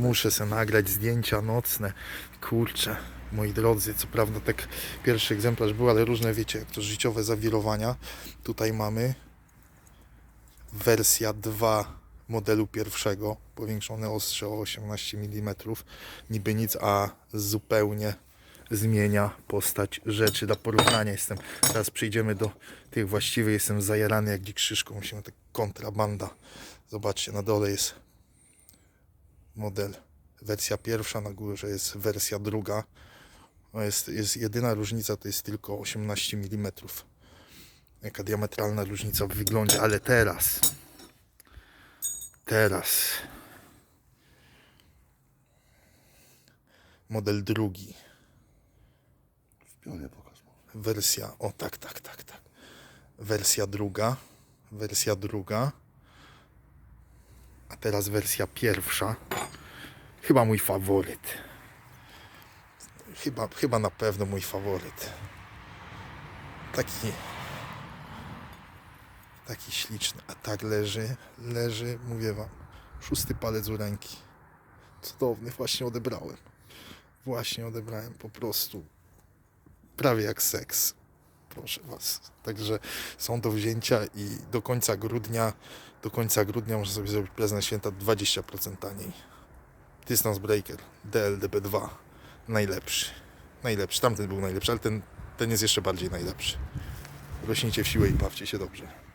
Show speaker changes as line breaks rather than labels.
muszę sobie nagrać zdjęcia nocne. Kurczę, moi drodzy, co prawda tak pierwszy egzemplarz był, ale różne wiecie, jak to życiowe zawirowania. Tutaj mamy wersja 2 modelu pierwszego, powiększone ostrze o 18 mm. Niby nic, a zupełnie zmienia postać rzeczy. Dla porównania jestem, teraz przejdziemy do tych właściwych, jestem zajarany jak dzik krzyżką, musimy tak kontrabanda. Zobaczcie, na dole jest model wersja pierwsza, na górze jest wersja druga. No jest, jest jedyna różnica to jest tylko 18 mm. Jaka diametralna różnica w wyglądzie, ale teraz teraz model drugi
W pionie pokaż
wersja, o tak, tak, tak, tak. Wersja druga, wersja druga. A teraz wersja pierwsza. Chyba mój faworyt. Chyba, chyba na pewno mój faworyt. Taki taki śliczny. A tak leży, leży, mówię wam. Szósty palec u ręki. Cudowny, właśnie odebrałem. Właśnie odebrałem po prostu prawie jak seks. Proszę Was. Także są do wzięcia i do końca grudnia, do końca grudnia można sobie zrobić prezent święta 20% taniej. Distance Breaker DLDB2 najlepszy. Najlepszy. Tamten był najlepszy, ale ten, ten jest jeszcze bardziej najlepszy. Rośnijcie w siłę i bawcie się dobrze.